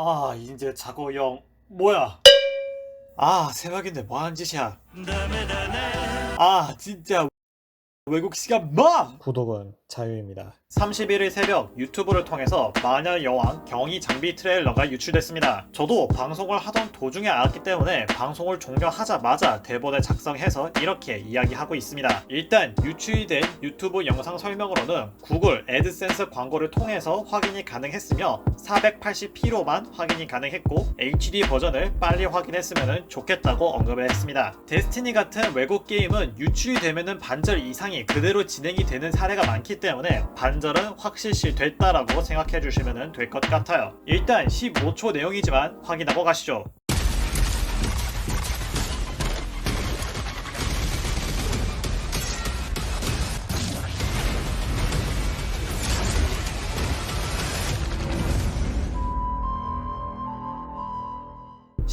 아 이제 자고 영 뭐야? 아 새벽인데 뭐하는 짓이야? 아 진짜 외국 시간 뭐! 구독은 자유입니다. 31일 새벽 유튜브를 통해서 마녀 여왕 경이 장비 트레일러가 유출됐습니다. 저도 방송을 하던 도중에 알았기 때문에 방송을 종료하자마자 대본을 작성해서 이렇게 이야기하고 있습니다. 일단 유출이 된 유튜브 영상 설명으로는 구글 애드센스 광고를 통해서 확인이 가능했으며 480p로만 확인이 가능했고 HD 버전을 빨리 확인했으면 좋겠다고 언급을 했습니다. 데스티니 같은 외국 게임은 유출이 되면 반절 이상이 그대로 진행이 되는 사례가 많기 때문에 반절은 확실시 됐다라고 생각해 주시면 될 것 같아요. 일단 15초 내용이지만 확인하고 가시죠.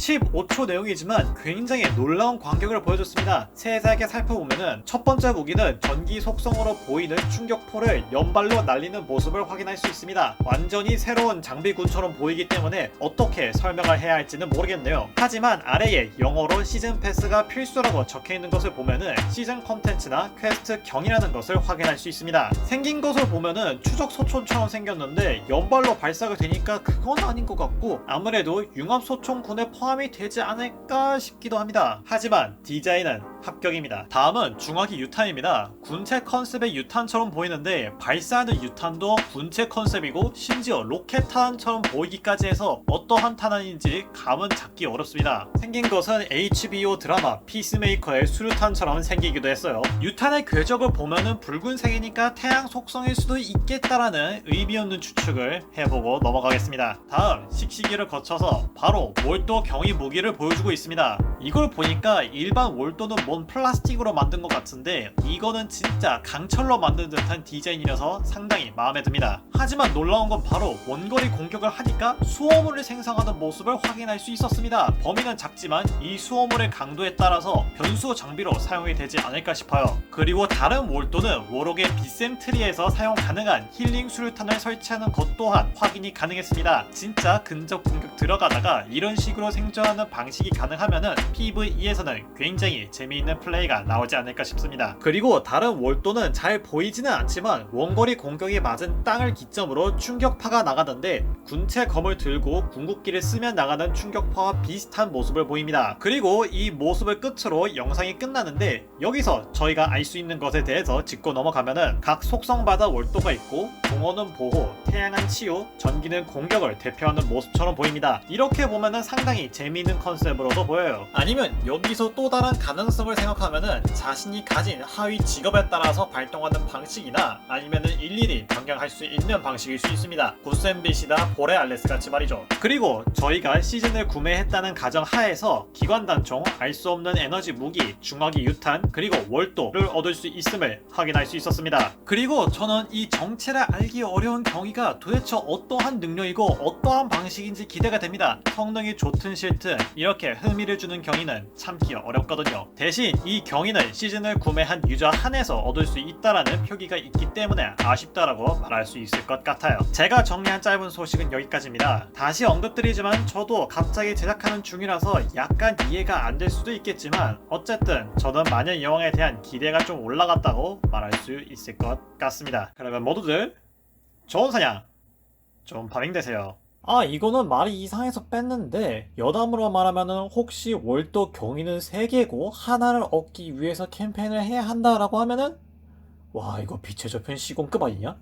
(15초) 내용이지만 굉장히 놀라운 광경을 보여줬습니다. 세세하게 살펴보면은 첫 번째 무기는 전기 속성으로 보이는 충격포를 연발로 날리는 모습을 확인할 수 있습니다. 완전히 새로운 장비군처럼 보이기 때문에 어떻게 설명을 해야 할지는 모르겠네요. 하지만 아래에 영어로 시즌 패스가 필수라고 적혀 있는 것을 보면은 시즌 컨텐츠나 퀘스트 경이라는 것을 확인할 수 있습니다. 생긴 것을 보면은 추적 소총처럼 생겼는데 연발로 발사가 되니까 그건 아닌 것 같고 아무래도 융합 소총군에 포함 이 되지 않을까 싶기도 합니다. 하지만 디자인은 합격입니다. 다음은 중화기 유탄입니다. 군체 컨셉의 유탄처럼 보이는데 발사하는 유탄도 군체 컨셉이고 심지어 로켓 탄처럼 보이기까지 해서 어떠한 탄환인지 감은 잡기 어렵습니다. 생긴 것은 HBO 드라마 피스메이커의 수류탄처럼 생기기도 했어요. 유탄의 궤적을 보면은 붉은색이니까 태양 속성일 수도 있겠다라는 의미 없는 추측을 해보고 넘어가겠습니다. 다음 식시기를 거쳐서 바로 몰도 경위 무기를 보여주고 있습니다. 이걸 보니까 일반 월도는 뭔 플라스틱으로 만든 것 같은데 이거는 진짜 강철로 만든 듯한 디자인이라서 상당히 마음에 듭니다. 하지만 놀라운 건 바로 원거리 공격을 하니까 수호물을 생성하는 모습을 확인할 수 있었습니다. 범위는 작지만 이 수호물의 강도에 따라서 변수 장비로 사용이 되지 않을까 싶어요. 그리고 다른 월도는 워록의 비셈 트리에서 사용 가능한 힐링 수류탄을 설치하는 것 또한 확인이 가능했습니다. 진짜 근접 공격 들어가다가 이런 식으로 생존하는 방식이 가능하면은 PVE에서는 굉장히 재미 있는 플레이가 나오지 않을까 싶습니다. 그리고 다른 월도는 잘 보이지는 않지만 원거리 공격이 맞은 땅을 기점으로 충격파가 나가는데 군체 검을 들고 궁극기를 쓰며 나가는 충격파와 비슷한 모습을 보입니다. 그리고 이 모습을 끝으로 영상이 끝나는데 여기서 저희가 알 수 있는 것에 대해서 짚고 넘어가면은 각 속성마다 월도가 있고 공허는 보호, 태양은 치유, 전기는 공격을 대표하는 모습처럼 보입니다. 이렇게 보면은 상당히 재미있는 컨셉으로도 보여요. 아니면 여기서 또 다른 가능성을 생각하면은 자신이 가진 하위 직업에 따라서 발동하는 방식이나 아니면은 일일이 변경할 수 있는 방식일 수 있습니다. 구센빗이나 보레 알레스 같이 말이죠. 그리고 저희가 시즌을 구매했다는 가정 하에서 기관 단총, 알 수 없는 에너지 무기, 중화기 유탄, 그리고 월도를 얻을 수 있음을 확인할 수 있었습니다. 그리고 저는 이 정체를 알기 어려운 경위 가 도대체 어떠한 능력이고 어떠한 방식인지 기대가 됩니다. 성능이 좋든 싫든 이렇게 흥미를 주는 경위는 참기 어렵거든요. 대신 이 경위는 시즌을 구매한 유저 한에서 얻을 수 있다라는 표기가 있기 때문에 아쉽다라고 말할 수 있을 것 같아요. 제가 정리한 짧은 소식은 여기까지입니다. 다시 언급드리지만 저도 갑자기 제작하는 중이라서 약간 이해가 안 될 수도 있겠지만 어쨌든 저는 마녀 여왕에 대한 기대가 좀 올라갔다고 말할 수 있을 것 같습니다. 그러면 모두들 좋은 사냥 좀 파밍되세요. 아 이거는 말이 이상해서 뺐는데 여담으로 말하면은 혹시 월도 경위는 3개고 하나를 얻기 위해서 캠페인을 해야 한다라고 하면은 와 이거 빛의 저편 시공급 아니냐?